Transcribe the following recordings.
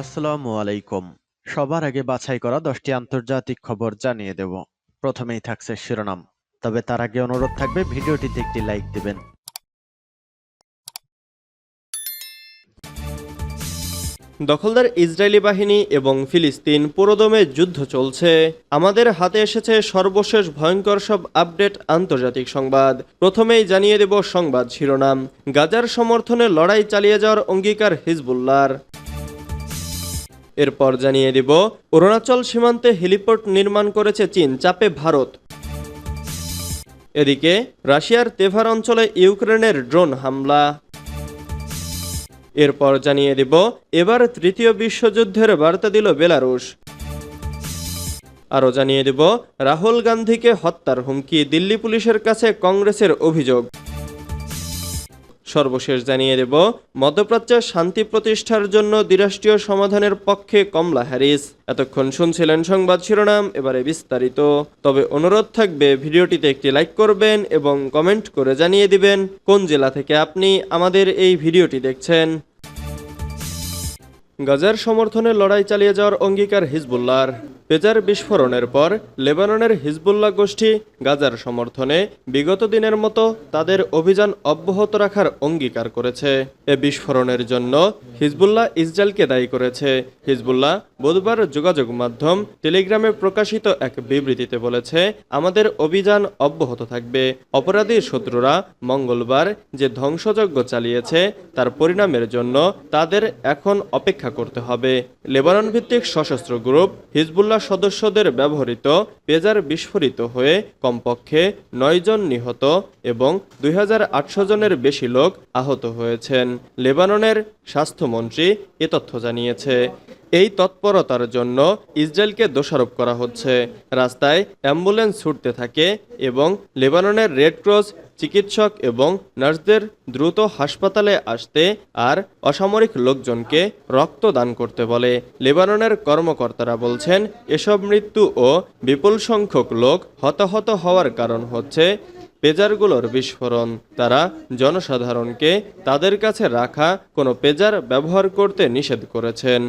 আসসালামু আলাইকুম। সবার আগে বাছাই করা দশটি আন্তর্জাতিক খবর জানিয়ে দেব। প্রথমেই থাকছে শিরোনাম। তবে তার আগে অনুরোধ থাকবে, ভিডিওটিতে একটি লাইক দিবেন। দখলদার ইসরায়েলি বাহিনী এবং ফিলিস্তিন পুরোদমে যুদ্ধ চলছে। আমাদের হাতে এসেছে সর্বশেষ ভয়ঙ্কর সব আপডেট আন্তর্জাতিক সংবাদ। প্রথমেই জানিয়ে দেব সংবাদ শিরোনাম। গাজার সমর্থনে লড়াই চালিয়ে যাওয়ার অঙ্গীকার হিজবুল্লার এরপর জানিয়ে দিব, অরুণাচল সীমান্তে হেলিপোর্ট নির্মাণ করেছে চীন, চাপে ভারত। এদিকে, রাশিয়ার তেভার অঞ্চলে ইউক্রেনের ড্রোন হামলা। এরপর জানিয়ে দিব, এবার তৃতীয় বিশ্বযুদ্ধের বার্তা দিল বেলারুশ। আরও জানিয়ে দেব, রাহুল গান্ধীকে হত্যার হুমকি, দিল্লি পুলিশের কাছে কংগ্রেসের অভিযোগ। সর্বশেষ জানিয়ে দেব মধ্যপ্রাচ্যে শান্তি প্রতিষ্ঠার জন্য দ্বিরাষ্ট্রীয় সমাধানের পক্ষে কমলা হ্যারিস। এতক্ষণ শুনছিলেন সংবাদ শিরোনাম, এবারে বিস্তারিত। তবে অনুরোধ থাকবে, ভিডিওটিতে একটি লাইক করবেন এবং কমেন্ট করে জানিয়ে দিবেন, কোন জেলা থেকে আপনি আমাদের এই ভিডিওটি দেখছেন। গাজার সমর্থনে লড়াই চালিয়ে যাওয়ার অঙ্গীকার হিজবুল্লাহর। পেজার বিস্ফোরণের পর লেবাননের হিজবুল্লাহ গোষ্ঠী গাজার সমর্থনে বিগত দিনের মতো তাদের অভিযান অব্যাহত রাখার অঙ্গীকার করেছে। এ বিস্ফোরণের জন্য হিজবুল্লাহ ইসরায়েলকে দায়ী করেছে। হিজবুল্লাহ বুধবার যোগাযোগ মাধ্যম টেলিগ্রামে প্রকাশিত এক বিবৃতিতে বলেছে, আমাদের অভিযান অব্যাহত থাকবে। অপরাধী শত্রুরা মঙ্গলবার যে ধ্বংসযজ্ঞ চালিয়েছে, তার পরিণামের জন্য তাদের এখন অপেক্ষা করতে হবে। লেবানন ভিত্তিক সশস্ত্র গ্রুপ হিজবুল্লাহ সদস্যদের ব্যবহৃত পেজার বিস্ফোরিত হয়ে কমপক্ষে নয় জন নিহত এবং দুই হাজার আটশো জনের বেশি লোক আহত হয়েছেন। লেবাননের স্বাস্থ্যমন্ত্রী এ তথ্য জানিয়েছে। এই তৎপরতার জন্য ইসরায়েলকে দোষারোপ করা হচ্ছে। রাস্তায় অ্যাম্বুলেন্স ছুটতে থাকে এবং লেবাননের রেড ক্রস চিকিৎসক এবং নার্সদের দ্রুত হাসপাতালে আসতে আর অসামরিক লোকজনকে রক্ত দান করতে বলে। লেবাননের কর্মকর্তারা বলছেন, এসব মৃত্যু ও বিপুল সংখ্যক লোক হতাহত হওয়ার কারণ হচ্ছে পেজারগুলোর বিস্ফোরণ। তারা জনসাধারণকে তাদের কাছে রাখা কোনো পেজার ব্যবহার করতে নিষেধ করেছেন।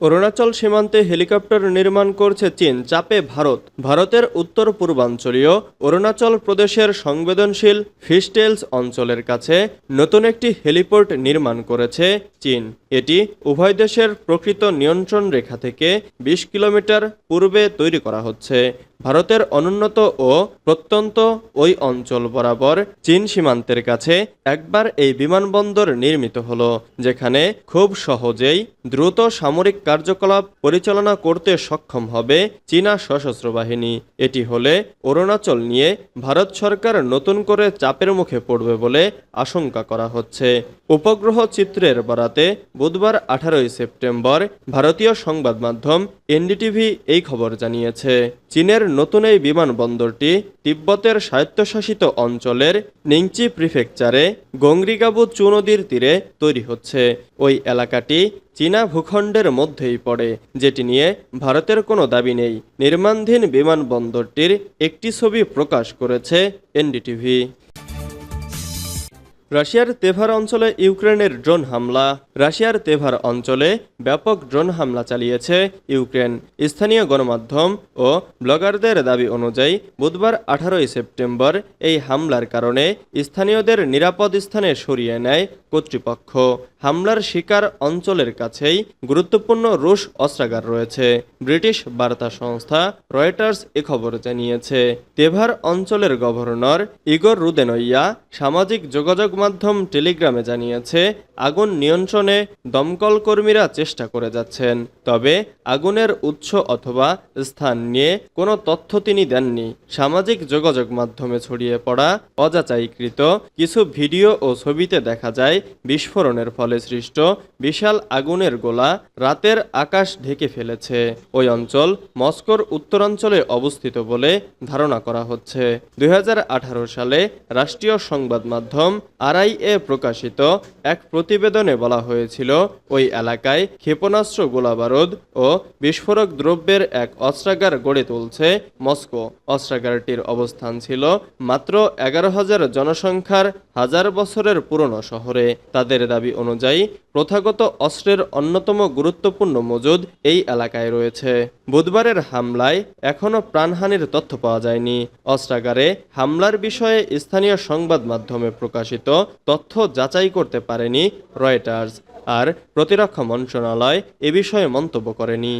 অরুণাচল সীমান্তে হেলিকপ্টার নির্মাণ করছে চীন, চাপে ভারত। ভারতের উত্তর পূর্বাঞ্চলীয় অরুণাচল প্রদেশের সংবেদনশীল ফিস্টেলস অঞ্চলের কাছে নতুন একটি হেলিপোর্ট নির্মাণ করেছে চীন। এটি উভয় দেশের প্রকৃত নিয়ন্ত্রণ রেখা থেকে বিশ কিলোমিটার পূর্বে তৈরি করা হচ্ছে। ভারতের অনুন্নত ও প্রত্যন্ত ওই অঞ্চল বরাবর চীন সীমান্তের কাছে একবার এই বিমানবন্দর নির্মিত হলো, যেখানে খুব সহজেই দ্রুত সামরিক কার্যকলাপ পরিচালনা করতে সক্ষম হবে চীনা সশস্ত্র বাহিনী। এটি হলে অরুণাচল নিয়ে ভারত সরকার নতুন করে চাপের মুখে পড়বে বলে আশঙ্কা করা হচ্ছে। উপগ্রহ চিত্রের বরাতে বুধবার আঠারোই সেপ্টেম্বর ভারতীয় সংবাদ মাধ্যম এনডিটিভি এই খবর জানিয়েছে। চীনের নতুন এই বিমানবন্দরটি তিব্বতের স্বায়ত্তশাসিত অঞ্চলের নিংচি প্রিফেকচারে গঙ্গরিগাবু চু নদীর তীরে তৈরি হচ্ছে। ওই এলাকাটি চীনা ভূখণ্ডের মধ্যেই পড়ে, যেটি নিয়ে ভারতের কোনো দাবি নেই। নির্মাণধীন বিমানবন্দরটির একটি ছবি প্রকাশ করেছে এনডিটিভি। রাশিয়ার তেভার অঞ্চলে ইউক্রেনের ড্রোন হামলা। রাশিয়ার তেভার অঞ্চলে ব্যাপক ড্রোন হামলা চালিয়েছে ইউক্রেন। স্থানীয় গণমাধ্যম ও ব্লগারদের দাবি অনুযায়ী, বুধবার আঠারোই সেপ্টেম্বর এই হামলার কারণে স্থানীয়দের নিরাপদ স্থানে সরিয়ে নেয় কর্তৃপক্ষ। হামলার শিকার অঞ্চলের কাছেই গুরুত্বপূর্ণ রুশ অস্ত্রাগার রয়েছে, ব্রিটিশ বার্তা সংস্থা রয়টার্স এ খবর জানিয়েছে। তেভার অঞ্চলের গভর্নর ইগর রুদেনইয়া সামাজিক যোগাযোগ মাধ্যম টেলিগ্রামে জানিয়েছে, আগুন নিয়ন্ত্রণে দমকল কর্মীরা চেষ্টা করে যাচ্ছেন, তবে আগুনের উৎস অথবা স্থান নিয়ে কোনো তথ্য তিনি দেননি। সামাজিক যোগাযোগ মাধ্যমে ছড়িয়ে পড়া অযাচাইকৃত কিছু ভিডিও ও ছবিতে দেখা যায়, বিস্ফোরণের ফলে সৃষ্ট বিশাল আগুনের গোলা রাতের আকাশ ঢেকে ফেলেছে। ওই অঞ্চল মস্কোর উত্তরাঞ্চলে অবস্থিত বলে ধারণা করা হচ্ছে। দুই হাজার আঠারো সালে রাষ্ট্রীয় সংবাদ মাধ্যম আরআইএ প্রকাশিত এক প্রতিবেদনে বলা হয়েছিল, ওই এলাকায় ক্ষেপণাস্ত্র গোলাবারুদ ও বিস্ফোরক দ্রব্যের এক অস্ত্রাগার গড়ে তুলছে মস্কো। অস্ত্রাগারটির অবস্থান ছিল মাত্র এগারো হাজার জনসংখ্যার হাজার বছরের পুরনো শহরে। তাদের দাবি অনুযায়ী প্রথাগত অস্ত্রের অন্যতম গুরুত্বপূর্ণ মজুদ এই এলাকায় রয়েছে। বুধবারের হামলায় এখনও প্রাণহানির তথ্য পাওয়া যায়নি। অস্ত্রাগারে হামলার বিষয়ে স্থানীয় সংবাদ মাধ্যমে প্রকাশিত তথ্য যাচাই করতে পারেনি রয়টার্স আর প্রতিরক্ষা মন্ত্রণালয় এ বিষয়ে মন্তব্য করেনি।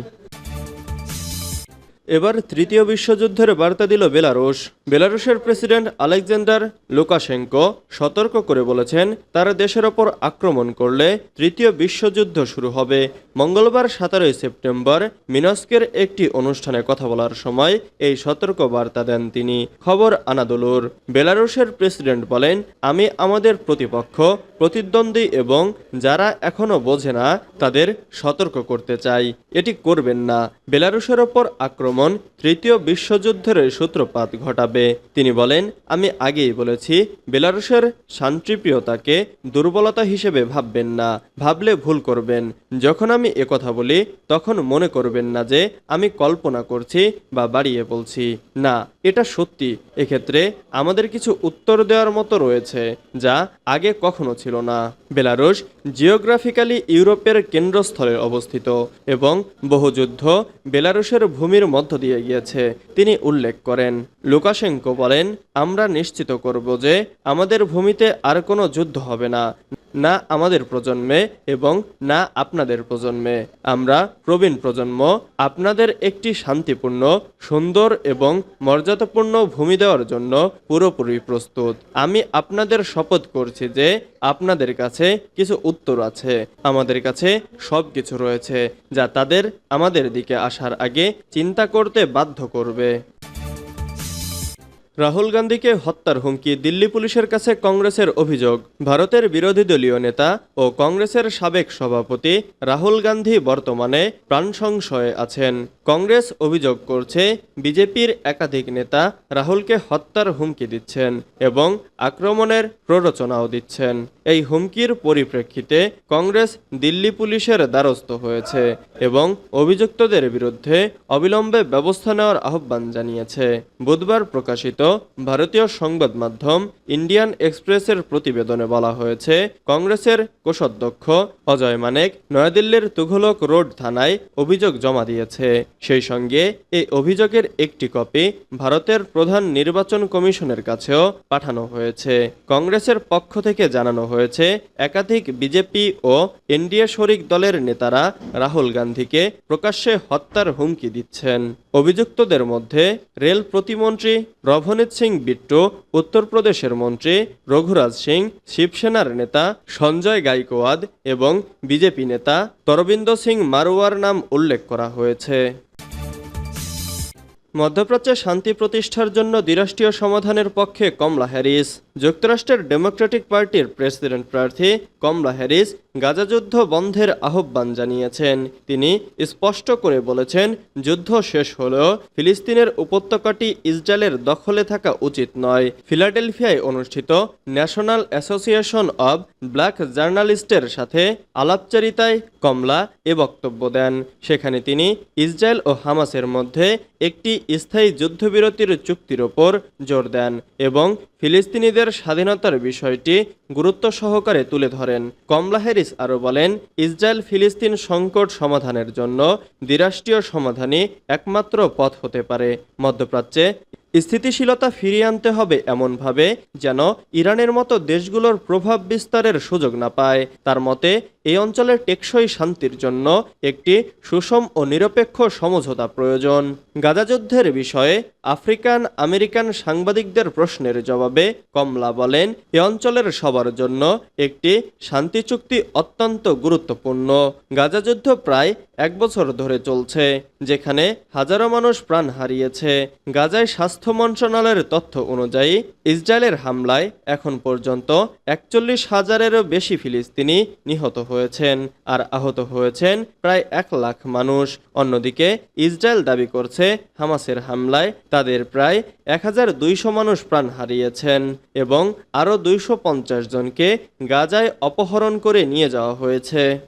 এবার তৃতীয় বিশ্বযুদ্ধের বার্তা দিল বেলারুশ। বেলারুশের প্রেসিডেন্ট আলেকজান্ডার লুকাশেঙ্কো সতর্ক করে বলেছেন, তার দেশের ওপর আক্রমণ করলে তৃতীয় বিশ্বযুদ্ধ শুরু হবে। মঙ্গলবার সতেরোই সেপ্টেম্বর মিনস্কের একটি অনুষ্ঠানে কথা বলার সময় এই সতর্ক বার্তা দেন তিনি। খবর আনাদুলুর। বেলারুশের প্রেসিডেন্ট বলেন, আমি আমাদের প্রতিপক্ষ, প্রতিদ্বন্দ্বী এবং যারা এখনও বোঝে না, তাদের সতর্ক করতে চাই। এটি করবেন না। বেলারুশের ওপর আক্রমণ তৃতীয় বিশ্বযুদ্ধের সূত্রপাত ঘটাবে। তিনি বলেন, আমি আগেই বলেছি, বেলারুশের শান্তিপ্রিয়তাকে দুর্বলতা হিসেবে ভাববেন না, ভাবলে ভুল করবেন। যখন আমি একথা বলি, তখন মনে করবেন না যে আমি কল্পনা করছি বা বাড়িয়ে বলছি। না, এটা সত্যি। এক্ষেত্রে আমাদের কিছু উত্তর দেওয়ার মতো রয়েছে, যা আগে কখনো ছিল না। বেলারুশ জিওগ্রাফিক্যালি ইউরোপের কেন্দ্রস্থলে অবস্থিত এবং বহু যুদ্ধ বেলারুশের ভূমির মধ্য দিয়ে গিয়েছে তিনি উল্লেখ করেন। লুকাশেঙ্কো বলেন, আমরা নিশ্চিত করব যে আমাদের ভূমিতে আর কোনো যুদ্ধ হবে না না আমাদের প্রজন্মে এবং না আপনাদের প্রজন্মে। আমরা প্রবীণ প্রজন্ম, আপনাদের একটি শান্তিপূর্ণ, সুন্দর এবং মর্যাদাপূর্ণ ভূমি দেওয়ার জন্য পুরোপুরি প্রস্তুত। আমি আপনাদের শপথ করছি যে আপনাদের কাছে কিছু উত্তর আছে। আমাদের কাছে সব কিছু রয়েছে যা তাদের আমাদের দিকে আসার আগে চিন্তা করতে বাধ্য করবে। রাহুল গান্ধীকে হত্যার হুমকি দিল্লি পুলিশের কাছে কংগ্রেসের অভিযোগ। ভারতের বিরোধী দলীয় নেতা ও কংগ্রেসের সাবেক সভাপতি রাহুল গান্ধী বর্তমানে প্রাণ সংশয়ে আছেন। কংগ্রেস অভিযোগ করছে, বিজেপির একাধিক নেতা রাহুলকে হত্যার হুমকি দিচ্ছেন এবং আক্রমণের প্ররোচনাও দিচ্ছেন। এই হুমকির পরিপ্রেক্ষিতে কংগ্রেস দিল্লি পুলিশের দ্বারস্থ হয়েছে এবং অভিযুক্তদের বিরুদ্ধে অবিলম্বে ব্যবস্থা নেওয়ার আহ্বান জানিয়েছে। বুধবার প্রকাশিত ভারতীয় সংবাদ মাধ্যম ইন্ডিয়ান এক্সপ্রেসের প্রতিবেদনে বলা হয়েছে, কংগ্রেসের কোষাধ্যক্ষ অজয় মানেক নয়াদিল্লির তুঘলক রোড থানায় অভিযোগ জমা দিয়েছে। সেই সঙ্গে এই অভিযোগের একটি কপি ভারতের প্রধান নির্বাচন কমিশনের কাছেও পাঠানো হয়েছে। কংগ্রেসের পক্ষ থেকে জানানো হয়েছে, একাধিক বিজেপি ও এনডিএ শরিক দলের নেতারা রাহুল গান্ধীকে প্রকাশ্যে হত্যার হুমকি দিচ্ছেন। অভিযুক্তদের মধ্যে রেল প্রতিমন্ত্রী রভনীত সিং বিট্টু, উত্তরপ্রদেশের মন্ত্রী রঘুরাজ সিং, শিবসেনার নেতা সঞ্জয় গাইকোয়াদ এবং বিজেপি নেতা তরবিন্দ সিং মারোয়ার নাম উল্লেখ করা হয়েছে। মধ্যপ্রাচ্যে শান্তি প্রতিষ্ঠার জন্য দ্বিরাষ্ট্রীয় সমাধানের পক্ষে কমলা হ্যারিস। যুক্তরাষ্ট্রের ডেমোক্রেটিক পার্টির প্রেসিডেন্ট প্রার্থী কমলা হ্যারিস গাজা যুদ্ধ বন্ধের আহ্বান জানিয়েছেন। তিনি স্পষ্ট করে বলেছেন, যুদ্ধ শেষ হলেও ফিলিস্তিনের উপত্যকাটি ইসরায়েলের দখলে থাকা উচিত নয়। ফিলাডেলফিয়ায় অনুষ্ঠিত ন্যাশনাল অ্যাসোসিয়েশন অব ব্ল্যাক জার্নালিস্টের সাথে আলাপচারিতায় কমলা এ বক্তব্য দেন। সেখানে তিনি ইসরায়েল ও হামাসের মধ্যে একটি স্থায়ী যুদ্ধবিরতির চুক্তির ওপর জোর দেন এবং ফিলিস্তিনিদের স্বাধীনতার বিষয়টি গুরুত্ব সহকারে তুলে ধরেন। কমলা হ্যারিস আরও বলেন ইসরায়েল ফিলিস্তিন সংকট সমাধানের জন্য দ্বিরাষ্ট্রীয় সমাধানই একমাত্র পথ হতে পারে। মধ্যপ্রাচ্যে স্থিতিশীলতা ফিরিয়ে আনতে হবে এমনভাবে যেন ইরানের মতো দেশগুলোর প্রভাব বিস্তারের সুযোগ না পায়। তার মতে, এই অঞ্চলের টেকসই শান্তির জন্য একটি সুষম ও নিরপেক্ষ সমঝোতা প্রয়োজন। গাজা যুদ্ধের বিষয়ে আফ্রিকান আমেরিকান সাংবাদিকদের প্রশ্নের জবাবে কমলা বলেন, এ অঞ্চলের সবার জন্য একটি শান্তি চুক্তি অত্যন্ত গুরুত্বপূর্ণ। গাজা যুদ্ধ প্রায় এক বছর ধরে চলছে, যেখানে হাজারো মানুষ প্রাণ হারিয়েছে। গাজায় স্বাস্থ্য মন্ত্রণালয়ের তথ্য অনুযায়ী, ইসরায়েলের হামলায় এখন পর্যন্ত একচল্লিশ হাজারেরও বেশি ফিলিস্তিনি নিহত হয়েছেন আর আহত হয়েছেন প্রায় এক লাখ মানুষ। অন্যদিকে, ইসরায়েল দাবি করছে হামাসের হামলায় তাদের প্রায় এক হাজার দুইশো মানুষ প্রাণ হারিয়েছেন এবং আরও দুইশো পঞ্চাশ জনকে গাজায় অপহরণ করে নিয়ে যাওয়া হয়েছে।